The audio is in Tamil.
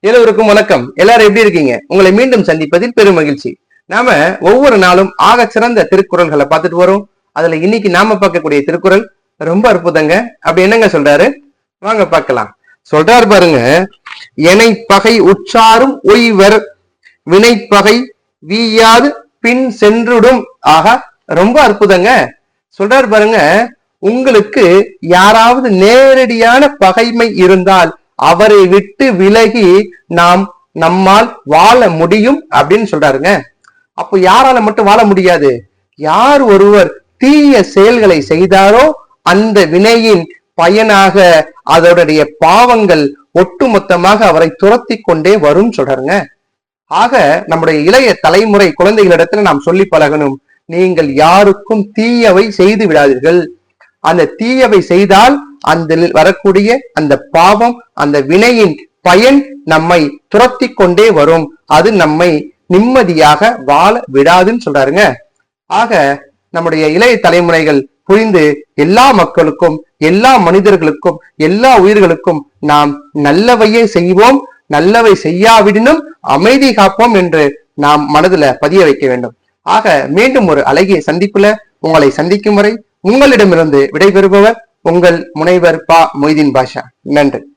எல்லோருக்கும் வணக்கம். எல்லாரும் எப்படி இருக்கீங்க? உங்களை மீண்டும் சந்திப்பதில் பெரும் மகிழ்ச்சி. நாம ஒவ்வொரு நாளும் ஆக சிறந்த திருக்குறள்களை பார்த்துட்டு வரோம். அதுல இன்னைக்கு நாம பார்க்கக்கூடிய திருக்குறள் ரொம்ப அற்புதங்க. அப்படி என்னங்க சொல்றாரு? வாங்க பார்க்கலாம். சொல்றாரு பாருங்க. எனை பகை உற்றாரும் ஒய்வர். வினைப்பகை வீயாது பின் சென்றுடும். ஆக ரொம்ப அற்புதங்க. சொல்றாரு பாருங்க. உங்களுக்கு யாராவது நேரடியான பகைமை இருந்தால் அவரை விட்டு விலகி நாம் நம்மால் வாழ முடியும் அப்படின்னு சொல்றாருங்க. அப்போ யாரால மட்டும் வாழ முடியாது? யார் ஒருவர் தீய செயல்களை செய்தாரோ அந்த வினையின் பயனாக அதனுடைய பாவங்கள் ஒட்டுமொத்தமாக அவரை துரத்தி கொண்டே வரும் சொல்றாருங்க. ஆக நம்முடைய இளைய தலைமுறை குழந்தைகளிடத்துல நாம் சொல்லி பழகணும் நீங்கள் யாருக்கும் தீயவை செய்து விடாதீர்கள். அந்த தீயவை செய்தால் அந்த வரக்கூடிய அந்த பாவம் அந்த வினையின் பயன் நம்மை துரத்தி கொண்டே வரும். அது நம்மை நிம்மதியாக வாழ விடாதுன்னு சொல்றாருங்க. ஆக நம்முடைய இளைய தலைமுறைகள் புரிந்து எல்லா மக்களுக்கும் எல்லா மனிதர்களுக்கும் எல்லா உயிர்களுக்கும் நாம் நல்லவையே செய்வோம் நல்லவை செய்யாவிடனும் அமைதி காப்போம் என்று நாம் மனதுல பதிய வைக்க வேண்டும். ஆக மீண்டும் ஒரு அழகிய சந்திப்புல உங்களை சந்திக்கும் வரை உங்களிடமிருந்து விடைபெறுபவர் உங்கள் முனைவர் பா மொய்தீன் பாஷா. நன்றி.